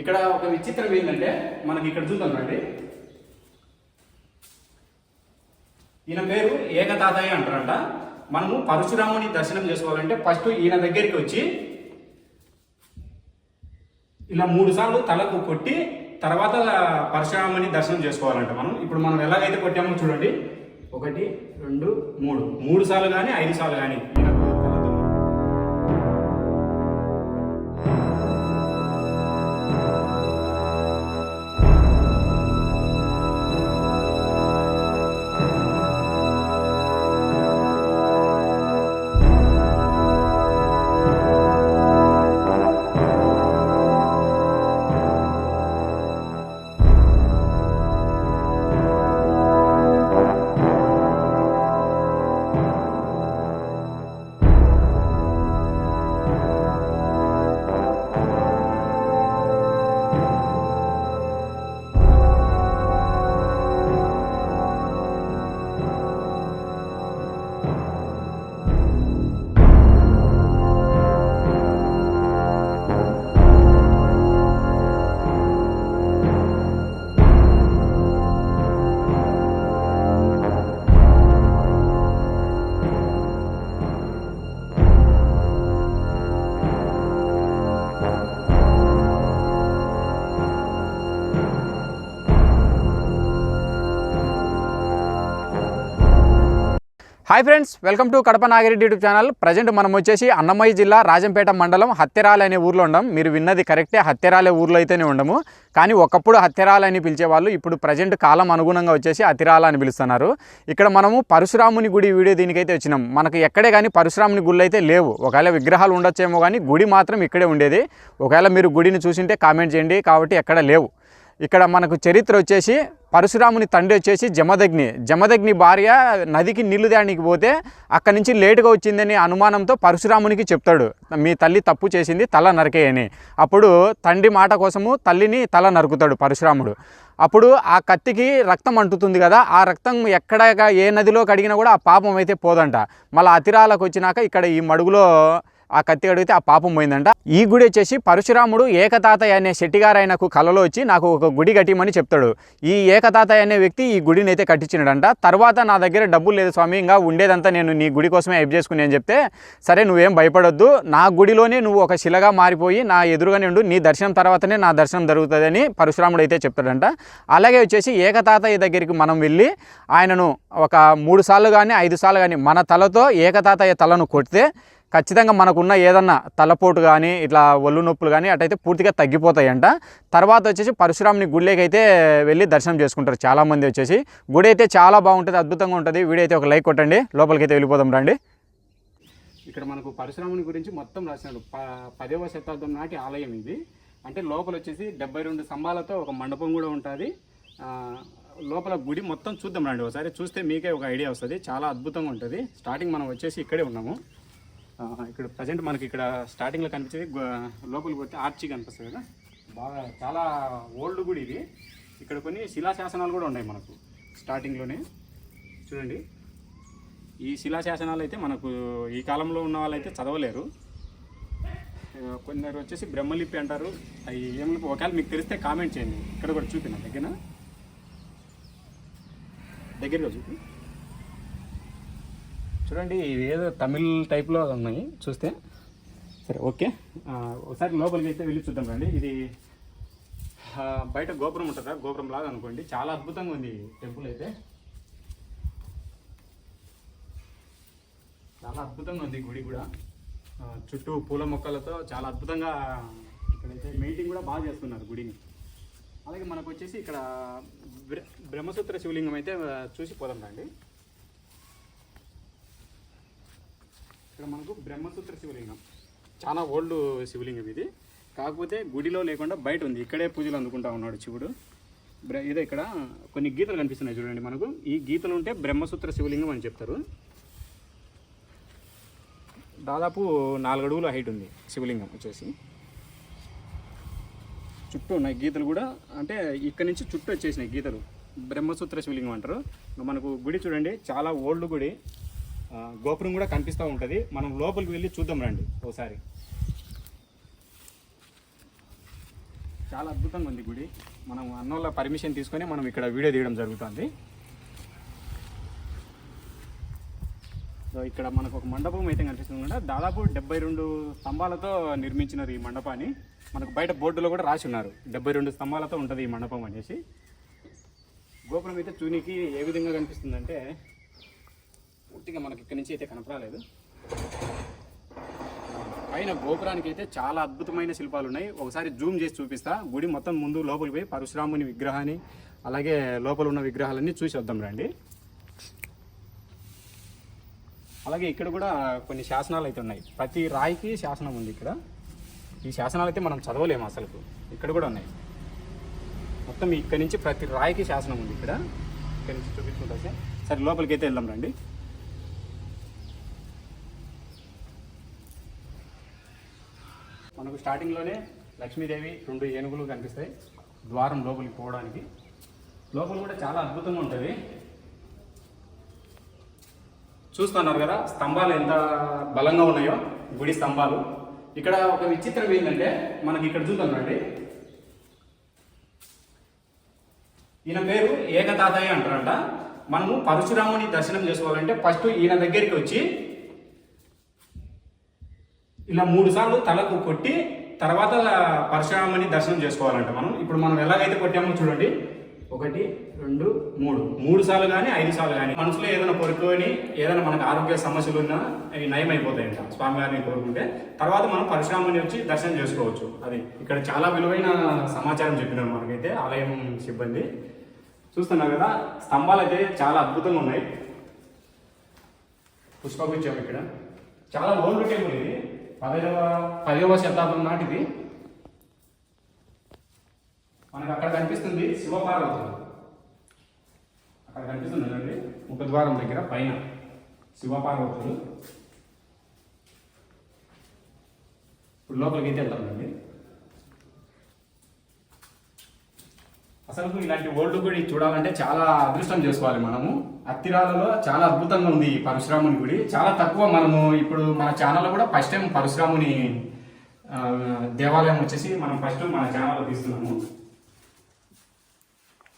ఇక్కడ ఒక విచిత్రం ఏంటంటే మనకి ఇక్కడ చూద్దాం రండి ఈయన పేరు ఏకతాతయ్య అంటారంట. మనము పరశురాముని దర్శనం చేసుకోవాలంటే ఫస్ట్ ఈయన దగ్గరికి వచ్చి ఇలా మూడు సార్లు తలకు కొట్టి తర్వాత పరశురాముని దర్శనం చేసుకోవాలంట మనం. ఇప్పుడు మనం ఎలాగైతే కొట్టామో చూడండి. ఒకటి రెండు మూడు. మూడు సార్లు కానీ ఐదు సార్లు కానీ hi friends welcome to Kadapa Nagireddy YouTube channel. Present మనం వచ్చేసి అన్నమయ్య జిల్లా రాజంపేట మండలం హత్యరాలు అనే ఊర్లో ఉండం. మీరు విన్నది కరెక్టే హత్యరాలే ఊర్లో అయితేనే ఉండము. కానీ ఒకప్పుడు హత్యరాలు అని పిలిచేవాళ్ళు ఇప్పుడు ప్రజెంట్ కాలం అనుగుణంగా వచ్చేసి హత్యరాల అని పిలుస్తున్నారు. ఇక్కడ మనము పరశురాముని గుడి వీడియో దీనికైతే వచ్చినాం. మనకు ఎక్కడే కానీ పరశురాముని గుళ్ళు అయితే లేవు. ఒకవేళ విగ్రహాలు ఉండొచ్చేమో కానీ గుడి మాత్రం ఇక్కడే ఉండేది. ఒకవేళ మీరు గుడిని చూసింటే కామెంట్ చేయండి కాబట్టి ఎక్కడ లేవు. ఇక్కడ మనకు చరిత్ర వచ్చేసి పరశురాముని తండ్రి వచ్చేసి జమదగ్ని. జమదగ్ని భార్య నదికి నీళ్ళు తేడానికి పోతే అక్కడి నుంచి లేటుగా వచ్చిందని అనుమానంతో పరశురామునికి చెప్తాడు. మీ తల్లి తప్పు చేసింది తల నరికేయని. అప్పుడు తండ్రి మాట కోసము తల్లిని తల నరుకుతాడు పరశురాముడు. అప్పుడు ఆ కత్తికి రక్తం అంటుతుంది కదా ఆ రక్తం ఎక్కడ ఏ నదిలో కడిగినా కూడా ఆ పాపం అయితే పోదంట. మళ్ళీ అతిరాలకు వచ్చినాక ఇక్కడ ఈ మడుగులో ఆ కత్తి అడిగితే ఆ పాపం పోయిందంట. ఈ గుడి వచ్చేసి పరశురాముడు ఏకతాతయ్య అనే శెట్టిగారాయనకు కలలో వచ్చి నాకు ఒక గుడి కట్టిమని చెప్తాడు. ఈ ఏకతాతయ్య అనే వ్యక్తి ఈ గుడిని అయితే కట్టించినాడంట. తర్వాత నా దగ్గర డబ్బులు లేదు స్వామి ఇంకా ఉండేదంతా నేను నీ గుడి కోసమే హెల్ప్ చేసుకుని అని చెప్తే సరే నువ్వేం భయపడొద్దు. నా గుడిలోనే నువ్వు ఒక శిలగా మారిపోయి నా ఎదురుగానే ఉండు. నీ దర్శనం తర్వాతనే నా దర్శనం జరుగుతుందని పరశురాముడు అయితే చెప్తాడంట. అలాగే వచ్చేసి ఏకతాతయ్య దగ్గరికి మనం వెళ్ళి ఆయనను ఒక మూడు సార్లు కానీ ఐదు సార్లు కానీ మన తలతో ఏకతాతయ్య తలను కొడితే ఖచ్చితంగా మనకున్న ఏదన్నా తలపోటు కానీ ఇట్లా ఒళ్ళు నొప్పులు కానీ అటైతే పూర్తిగా తగ్గిపోతాయంట. తర్వాత వచ్చేసి పరశురాముని గుడిలోకి అయితే వెళ్ళి దర్శనం చేసుకుంటారు చాలామంది వచ్చేసి. గుడి అయితే చాలా బాగుంటుంది అద్భుతంగా ఉంటుంది. వీడియో అయితే ఒక లైక్ కొట్టండి లోపలికి అయితే వెళ్ళిపోదాం రండి. ఇక్కడ మనకు పరశురాముని గురించి మొత్తం రాసినాడు. ప పదవ శతాబ్దం నాటి ఆలయం ఇది. అంటే లోపల వచ్చేసి డెబ్బై రెండు స్తంభాలతో ఒక మండపం కూడా ఉంటుంది. లోపల గుడి మొత్తం చూద్దాం రండి ఒకసారి. చూస్తే మీకే ఒక ఐడియా వస్తుంది. చాలా అద్భుతంగా ఉంటుంది. స్టార్టింగ్ మనం వచ్చేసి ఇక్కడే ఉన్నాము. ఇక్కడ ప్రజెంట్ మనకి ఇక్కడ స్టార్టింగ్లో కనిపించేది లోపలికి పోతే ఆర్చి కనిపిస్తుంది కదా? బాగా చాలా ఓల్డ్ గుడి ఇది. ఇక్కడ కొన్ని శిలాశాసనాలు కూడా ఉన్నాయి మనకు స్టార్టింగ్లోనే చూడండి. ఈ శిలాశాసనాలు అయితే మనకు ఈ కాలంలో ఉన్న వాళ్ళైతే చదవలేరు. కొందరు వచ్చేసి బ్రహ్మలిపి అంటారు. అవి ఏం ఒకవేళ మీకు తెలిస్తే కామెంట్ చేయండి. ఇక్కడ కూడా చూపిన దగ్గర దగ్గరగా చూపి. చూడండి ఇది ఏదో తమిళ్ టైప్లో ఉన్నాయి చూస్తే. సరే ఓకే. ఒకసారి లోపలికి అయితే వెళ్ళి చూద్దాం రండి. ఇది బయట గోపురం ఉంటుందా? గోపురం లాగా అనుకోండి. చాలా అద్భుతంగా ఉంది టెంపుల్ అయితే. చాలా అద్భుతంగా ఉంది గుడి కూడా. చుట్టూ పూల మొక్కలతో చాలా అద్భుతంగా ఇక్కడైతే మెయింటింగ్ కూడా బాగా చేస్తున్నారు గుడిని. అలాగే మనకు వచ్చేసి ఇక్కడ బ్రహ్మసూత్ర శివలింగం అయితే చూసి పోదాం రండి. ఇక్కడ మనకు బ్రహ్మసూత్ర శివలింగం. చాలా ఓల్డ్ శివలింగం ఇది. కాకపోతే గుడిలో లేకుండా బయట ఉంది. ఇక్కడే పూజలు అందుకుంటా ఉన్నాడు శివుడు. బ్ర- ఇదే ఇక్కడ కొన్ని గీతలు కనిపిస్తున్నాయి చూడండి మనకు. ఈ గీతలు ఉంటే బ్రహ్మసూత్ర శివలింగం అని చెప్తారు. దాదాపు నాలుగు అడుగుల హైట్ ఉంది శివలింగం వచ్చేసి. చుట్టూ ఉన్నాయి గీతలు కూడా. అంటే ఇక్కడ నుంచి చుట్టూ వచ్చేసినాయి గీతలు. బ్రహ్మసూత్ర శివలింగం అంటారు. మనకు గుడి చూడండి. చాలా ఓల్డ్ గుడి. గోపురం కూడా కనిపిస్తూ ఉంటుంది. మనం లోపలికి వెళ్ళి చూద్దాం రండి ఒకసారి చాలా అద్భుతంగా ఉంది గుడి. మనం అన్నోళ్ళ పర్మిషన్ తీసుకొని మనం ఇక్కడ వీడియో తీయడం జరుగుతుంది. సో ఇక్కడ మనకు ఒక మండపం అయితే కనిపిస్తుంది కూడా దాదాపు డెబ్బై రెండు స్తంభాలతో నిర్మించినారు ఈ మండపాన్ని. మనకు బయట బోర్డులో కూడా రాసి ఉన్నారు. డెబ్బై రెండు స్తంభాలతో ఉంటుంది ఈ మండపం అనేసి. గోపురం అయితే చూనికి ఏ విధంగా కనిపిస్తుందంటే పూర్తిగా మనకి ఇక్కడ నుంచి అయితే కనపడలేదు. పైన గోపురానికి అయితే చాలా అద్భుతమైన శిల్పాలు ఉన్నాయి. ఒకసారి జూమ్ చేసి చూపిస్తా. గుడి మొత్తం ముందు లోపలికి పోయి పరశురాముని విగ్రహాన్ని అలాగే లోపల ఉన్న విగ్రహాలన్నీ చూసి వద్దాం రండి. అలాగే ఇక్కడ కూడా కొన్ని శాసనాలు అయితే ఉన్నాయి. ప్రతి రాయికి శాసనం ఉంది ఇక్కడ. ఈ శాసనాలు అయితే మనం చదవలేము అసలు ఇక్కడ కూడా ఉన్నాయి. మొత్తం ఇక్కడ నుంచి ప్రతి రాయికి శాసనం ఉంది ఇక్కడ. ఇక్కడ నుంచి చూపించుకుంటా సార్. సరే లోపలికి అయితే వెళ్దాం రండి. మనకు స్టార్టింగ్లోనే లక్ష్మీదేవి రెండు ఏనుగులు కనిపిస్తాయి. ద్వారం లోపలికి పోవడానికి. లోపల కూడా చాలా అద్భుతంగా ఉంటుంది. చూస్తున్నారు కదా స్తంభాలు ఎంత బలంగా ఉన్నాయో గుడి స్తంభాలు. ఇక్కడ ఒక విచిత్రం ఏంటంటే మనకి ఇక్కడ చూద్దామండి ఈయన పేరు ఏకతాతయ్య అంటారంట. మనము పరశురాముని దర్శనం చేసుకోవాలంటే ఫస్ట్ ఈయన దగ్గరికి వచ్చి ఇలా మూడు సార్లు తలకు కొట్టి తర్వాత పరశురాముని దర్శనం చేసుకోవాలంట మనం. ఇప్పుడు మనం ఎలాగైతే కొట్టామో చూడండి. ఒకటి రెండు మూడు. మూడు సార్లు కానీ ఐదు సార్లు కానీ మనసులో ఏదైనా కోరుకొని ఏదైనా మనకు ఆరోగ్య సమస్యలు ఉన్నా అవి నయం అయిపోతాయంట స్వామివారిని కోరుకుంటే. తర్వాత మనం పరశురాముని వచ్చి దర్శనం చేసుకోవచ్చు. అది ఇక్కడ చాలా విలువైన సమాచారం చెప్పినారు మనకైతే ఆలయం సిబ్బంది. చూస్తున్నారు కదా స్తంభాలు అయితే చాలా అద్భుతంగా ఉన్నాయి. పుష్పగుచ్చం ఇక్కడ. చాలా ఓల్డ్ టెంపుల్ ఇది. పదవ పదవ శతాబ్దం నాటిది. మనకు అక్కడ కనిపిస్తుంది శివపార్వతులు అక్కడ కనిపిస్తుంది చూడండి. ముఖద్వారం దగ్గర పైన శివపార్వతులు ఇప్పుడు లోపలికి అయితే వెళ్తామండి అసలు ఇలాంటి ఓల్డ్ గుడి చూడాలంటే చాలా అదృష్టం చేసుకోవాలి మనము. అత్తిరాలలో చాలా అద్భుతంగా ఉంది ఈ పరశురాముని గుడి. చాలా తక్కువ మనము ఇప్పుడు మన ఛానల్లో కూడా ఫస్ట్ టైం పరశురాముని దేవాలయం వచ్చేసి మనం ఫస్ట్ మన ఛానల్లో తీస్తున్నాము.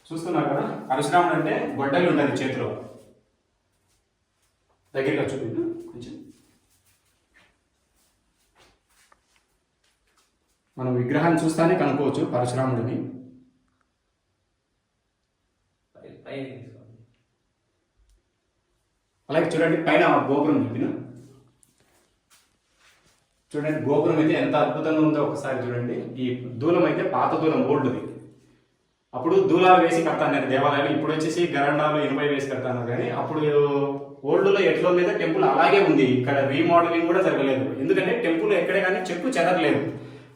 చూస్తున్నారు కదా? పరశురాముడు అంటే గొడ్డలి ఉంటుంది చేతిలో. దగ్గరగా చూపించు కొంచెం. మనం విగ్రహాన్ని చూస్తానే కనుక్కోవచ్చు పరశురాముడిని. అలాగే చూడండి పైన గోపురం చూపిన. చూడండి గోపురం అయితే ఎంత అద్భుతంగా ఉందో ఒకసారి చూడండి. ఈ దూలం అయితే పాత దూలం ఓల్డ్ది అప్పుడు దూలాలు వేసి కడతాను దేవాలయాలు ఇప్పుడు వచ్చేసి గరండాలు ఇనుపై వేసి కడతాను కానీ అప్పుడు ఓల్డ్లో ఎట్లా ఉండేదో టెంపుల్ అలాగే ఉంది. ఇక్కడ రీమోడలింగ్ కూడా జరగలేదు. ఎందుకంటే టెంపుల్ ఎక్కడే కానీ చెక్కు చెదరలేదు.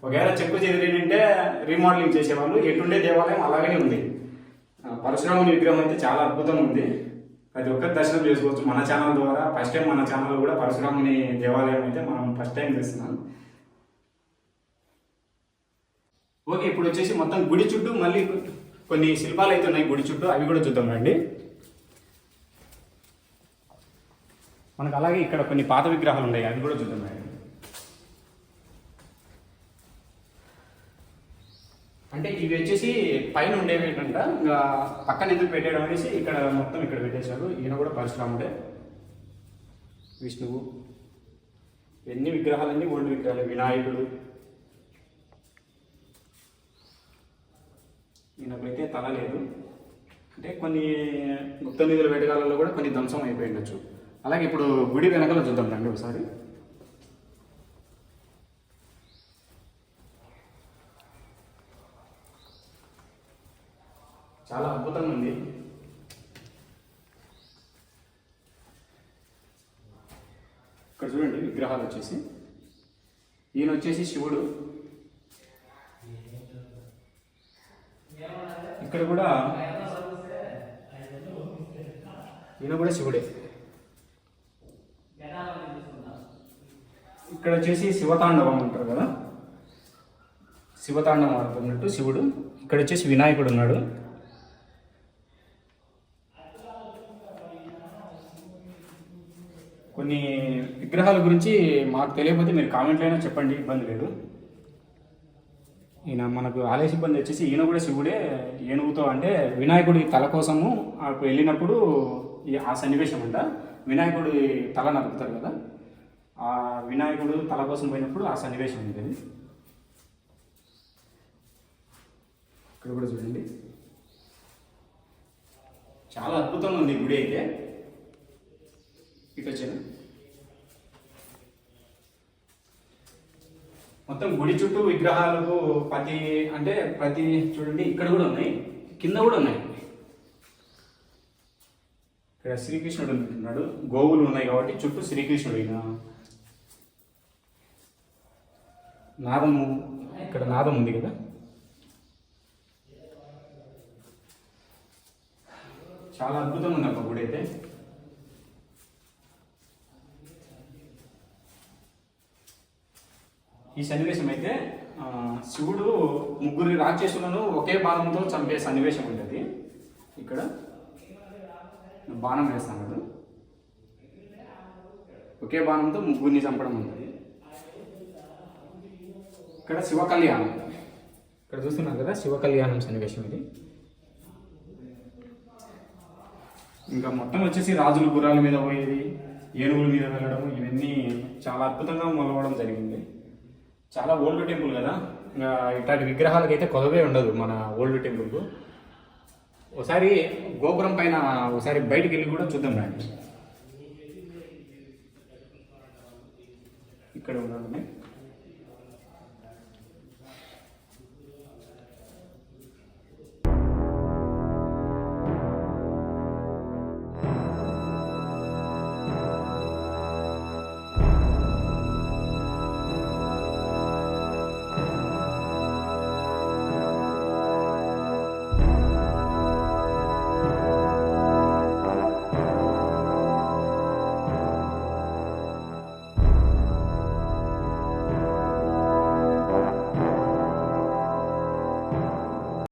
ఒకవేళ చెక్కు చెదిరింటే రీమోడలింగ్ చేసేవాళ్ళు. ఎటుండే దేవాలయం అలాగనే ఉంది. పరశురాముని విగ్రహం అయితే చాలా అద్భుతంగా ఉంది. ప్రతి ఒక్కరు దర్శనం చేసుకోవచ్చు. మన ఛానల్ ద్వారా ఫస్ట్ టైం మన ఛానల్ కూడా పరశురాముని దేవాలయం అయితే మనం ఫస్ట్ టైం చూస్తున్నాం. ఓకే ఇప్పుడు వచ్చేసి మొత్తం గుడి చుట్టూ మళ్ళీ కొన్ని శిల్పాలు అయితే ఉన్నాయి. గుడి చుట్టూ అవి కూడా చూద్దాం రండి. మనకు అలాగే ఇక్కడ కొన్ని పాత విగ్రహాలు ఉన్నాయి. అవి కూడా చూద్దాం రండి. అంటే ఇవి వచ్చేసి పైన ఉండేవి ఏంటంట ఇంకా పక్కన ఎందుకు పెట్టేయడం అనేసి ఇక్కడ మొత్తం ఇక్కడ పెట్టేశారు. ఈయన కూడా పరశురాముడే విష్ణువు. ఎన్ని విగ్రహాలన్నీ ఓల్డ్ విగ్రహాలు వినాయకుడు. ఈయనకైతే తల లేదు. అంటే కొన్ని గుప్త నిధుల వేటగాలలో కూడా కొన్ని ధ్వంసం అయిపోయి ఉండొచ్చు. అలాగే ఇప్పుడు గుడి వెనకాల చూద్దాం రండి ఒకసారి. చాలా అద్భుతంగా ఉంది. ఇక్కడ చూడండి విగ్రహాలు వచ్చేసి. ఈయన వచ్చేసి శివుడు. ఇక్కడ కూడా ఈయన కూడా శివుడే. ఇక్కడ వచ్చేసి శివతాండవం అంటారు కదా. శివతాండవం ఆడుతున్నట్టు శివుడు. ఇక్కడ వచ్చేసి వినాయకుడు ఉన్నాడు. కొన్ని విగ్రహాల గురించి మాకు తెలియకపోతే మీరు కామెంట్లో అయినా చెప్పండి ఇబ్బంది లేదు. ఈయన మనకు ఆలయ సిబ్బంది వచ్చేసి ఈయన కూడా శివుడే ఏనుగుతో అంటే వినాయకుడి తల కోసము ఆకు వెళ్ళినప్పుడు ఈ- ఆ సన్నివేశం అంట వినాయకుడి తల నరుకుతారు కదా ఆ వినాయకుడు తల కోసం పోయినప్పుడు ఆ సన్నివేశం ఉంటుంది ఇక్కడ కూడా చూడండి. చాలా అద్భుతంగా ఉంది ఈ గుడి అయితే. ఇటు వచ్చాను? మొత్తం గుడి చుట్టూ విగ్రహాలు ప్రతి అంటే ప్రతి చూడండి ఇక్కడ కూడా ఉన్నాయి కింద కూడా ఉన్నాయి. ఇక్కడ శ్రీకృష్ణుడు ఉంటున్నాడు గోవులు ఉన్నాయి కాబట్టి చుట్టూ శ్రీకృష్ణుడు ఈయన. నాదము ఇక్కడ నాదం ఉంది కదా. చాలా అద్భుతంగా ఉంది అమ్మ గుడి అయితే. ఈ సన్నివేశం అయితే శివుడు ముగ్గురు రాక్షసులను ఒకే బాణంతో చంపే సన్నివేశం ఉంటుంది. ఇక్కడ బాణం వేస్తాను కదా. ఒకే బాణంతో ముగ్గురిని చంపడం ఉంటుంది. ఇక్కడ శివ కళ్యాణం ఇక్కడ చూస్తున్నాం కదా శివ కళ్యాణం సన్నివేశం ఇది. ఇంకా మొత్తం వచ్చేసి రాజులు గుర్రాల మీద పోయేది ఏనుగుల మీద వెళ్ళడం ఇవన్నీ చాలా అద్భుతంగా మొలవడం జరిగింది. చాలా ఓల్డ్ టెంపుల్ కదా. ఇంకా ఇట్లాంటి విగ్రహాలకు అయితే కొదవే ఉండదు మన ఓల్డ్ టెంపుల్కు. ఒకసారి గోపురం పైన ఒకసారి బయటికి వెళ్ళి కూడా చూద్దాం రండి. ఇక్కడ ఉన్నాను